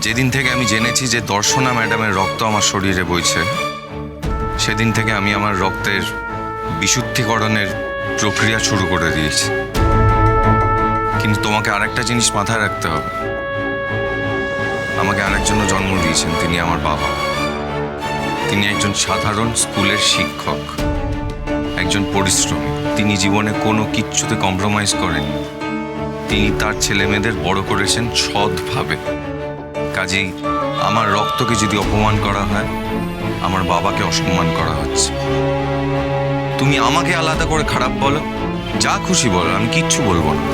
যেদিন থেকে আমি জেনেছি যে দর্শনা ম্যাডামের রক্ত আমার শরীরে বইছে, সেদিন থেকে আমি আমার রক্তের বিশুদ্ধিকরণের প্রক্রিয়া শুরু করে দিয়েছি। কিন্তু তোমাকে আরেকটা জিনিস মাথায় রাখতে হবে। আমাকে আরেকজনও জন্ম দিয়েছেন, তিনি আমার বাবা। তিনি একজন সাধারণ স্কুলের শিক্ষক, একজন পরিশ্রমী। তিনি জীবনে কোনো কিচ্ছুতে কম্প্রোমাইজ করেননি। তিনি তার ছেলে মেয়েদের বড় করেছেন সৎভাবে। কাজেই আমার রক্তকে যদি অপমান করা হয় আমার বাবাকে অসম্মান করা হচ্ছে। তুমি আমাকে আলাদা করে খারাপ বলো যা খুশি বলো আমি কিচ্ছু বলব না।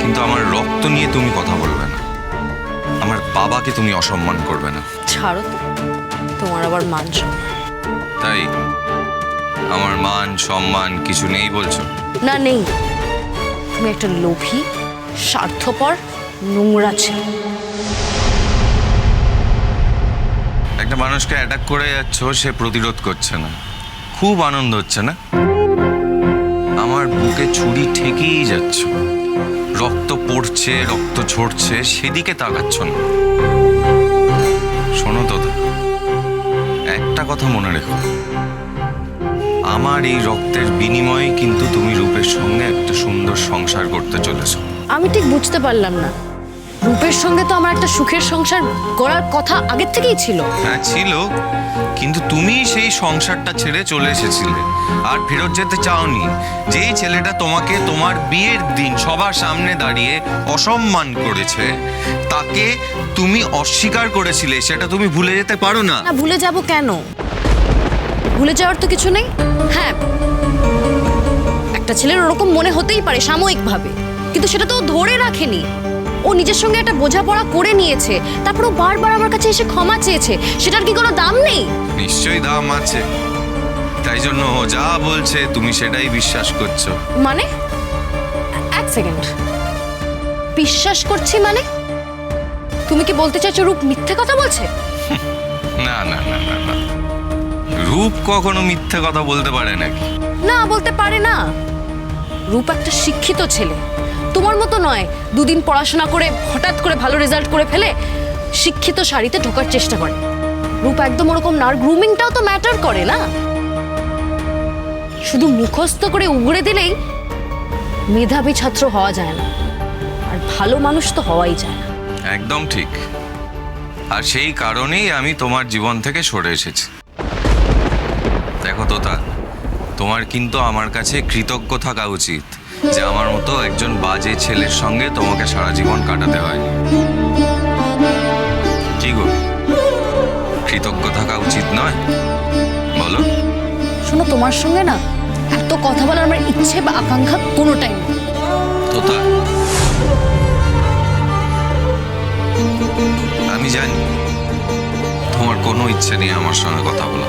কিন্তু আমার রক্ত নিয়ে তুমি কথা বলবে না। আমার বাবাকে তুমি অসম্মান করবে না। ছাড়ো তো তোমার আবার মান। তাই আমার মান সম্মান কিছু নেই বলছো? না নেই। তুমি একটা লোভী স্বার্থপর নোংরা ছেলে। একটা মানুষকে অ্যাটাক করে যাচ্ছ, সে প্রতিরোধ করছে না। খুব আনন্দ হচ্ছে না? আমার বুকে ছুরি ঠেকেই যাচ্ছ। রক্ত পড়ছে, রক্ত ঝরছে, সেদিকে তাকাচ্ছ না। শোনো তো, একটা কথা মনে রেখো। আমার এই রক্তের বিনিময়ে কিন্তু তুমি রূপের সঙ্গে একটা সুন্দর সংসার করতে চলেছো। আমি ঠিক বুঝতে পারলাম না। রূপের সঙ্গে তো আমার একটা সুখের সংসার করার কথা আগের থেকেই ছিল। হ্যাঁ ছিল। কিন্তু তুমি সেই সংসারটা ছেড়ে চলে এসেছিলে আর ফেরত যেতে চাওনি। যেই ছেলেটা তোমাকে তোমার বিয়ের দিন সবার সামনে দাঁড়িয়ে অসম্মান করেছে তাকে তুমি অস্বীকার করেছিলে সেটা তুমি ভুলে যেতে পারো না। না ভুলে যাব কেন? ভুলে যাওয়ার তো কিছু নেই। হ্যাঁ একটা ছেলের ওরকম মনে হতেই পারে সাময়িকভাবে। কিন্তু সেটা তো ধরে রাখেনি। ও নিজের সঙ্গে একটা বোঝাপড়া করে নিয়েছে। তারপর ও বারবার আমার কাছে এসে ক্ষমা চেয়েছে। সেটার কি কোনো দাম নেই? নিশ্চয়ই দাম আছে। তাই জন্য ও যা বলছে তুমি সেটাই বিশ্বাস করছ। মানে? এক সেকেন্ড। বিশ্বাস করছি মানে? তুমি কি বলতে চাইছো রূপ মিথ্যে কথা বলছে? না না না না না। রূপ কখনো মিথ্যে কথা বলতে পারে নাকি? না বলতে পারে না। রূপ একটা শিক্ষিত ছেলে। তোমার মতো নয়। দুদিন পড়াশোনা করে, হঠাৎ করে ভালো রেজাল্ট করে ফেলে শিক্ষিত শাড়িতে ঢোকার চেষ্টা করে। রূপ একদম ওরকম না গ্রুমিংটাও তো ম্যাটার করে না। শুধু মুখস্থ করে উগড়ে দিলেই মেধাবী ছাত্র হওয়া যায় না, আর ভালো মানুষ তো হওয়াই যায় না। একদম ঠিক। আর সেই কারণেই আমি তোমার জীবন থেকে সরে এসেছি। দেখো তোতা, তোমার কিন্তু আমার কাছে কৃতজ্ঞ থাকা উচিত। যে আমার মতো একজন বাজে ছেলের সঙ্গে তোমাকে সারা জীবন কাটাতে হয়নি কি গো? কৃতজ্ঞ থাকা উচিত নয়? বলো। শোনো তোমার সঙ্গে না এত কথা বলার আমার ইচ্ছে বা আকাঙ্ক্ষা কোনোটাই তোতা আমি জানি তোমার কোনো ইচ্ছে নেই আমার সঙ্গে কথা বলা